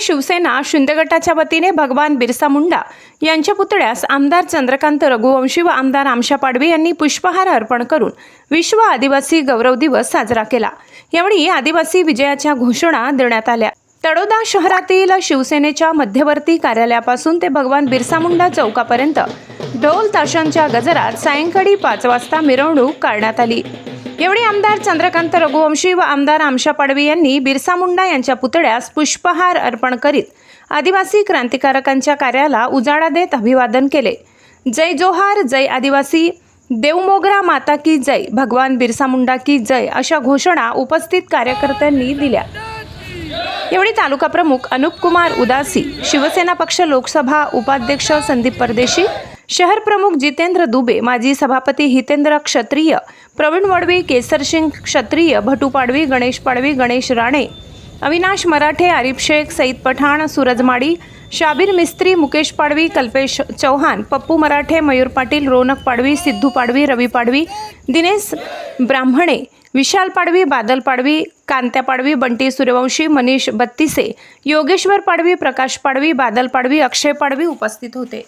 शिवसेना शिंदे गटाच्या वतीने भगवान बिरसा मुंडा यांच्या पुतळ्यास आमदार चंद्रकांत रघुवंशी व आमदार आमशा पाडवी यांनी पुष्पहार अर्पण करून विश्व आदिवासी गौरव दिवस साजरा केला. यावेळी आदिवासी विजयाच्या घोषणा देण्यात आल्या. तडोदा शहरातील शिवसेनेच्या मध्यवर्ती कार्यालयापासून ते भगवान बिरसा मुंडा चौकापर्यंत ढोल ताशांच्या गजरात सायंकाळी पाच वाजता मिरवणूक काढण्यात आली. यावेळी आमदार चंद्रकांत रघुवंशी व आमदार आमशा पाडवी यांनी बिरसा मुंडा यांच्या पुतळ्यास पुष्पहार अर्पण करीत आदिवासी क्रांतिकारकांच्या कार्याला उजाळा देत अभिवादन केले. जय जोहार जय आदिवासी देवमोगरा माता की जय भगवान बिरसा मुंडा की जय अशा घोषणा उपस्थित कार्यकर्त्यांनी दिल्या. यावेळी तालुका प्रमुख अनुप कुमार उदासी शिवसेना पक्ष लोकसभा उपाध्यक्ष संदीप परदेशी शहर प्रमुख जितेंद्र दुबे माजी सभापती हितेंद्र क्षत्रिय प्रवीण वडवी केसरसिंग क्षत्रिय भटू पाडवी गणेश पाडवी गणेश राणे अविनाश मराठे आरिफ शेख सईद पठाण सूरज माडी शाबीर मिस्त्री मुकेश पाडवी कल्पेश चौहान पप्पू मराठे मयूर पाटील रोनक पाडवी सिद्धू पाडवी रवी पाडवी दिनेश ब्राह्मणे विशाल पाडवी बादल पाडवी कांत्या पाडवी बंटी सूर्यवंशी मनीष बत्तीसे योगेश्वर पाडवी प्रकाश पाडवी बादल पाडवी अक्षय पाडवी उपस्थित होते.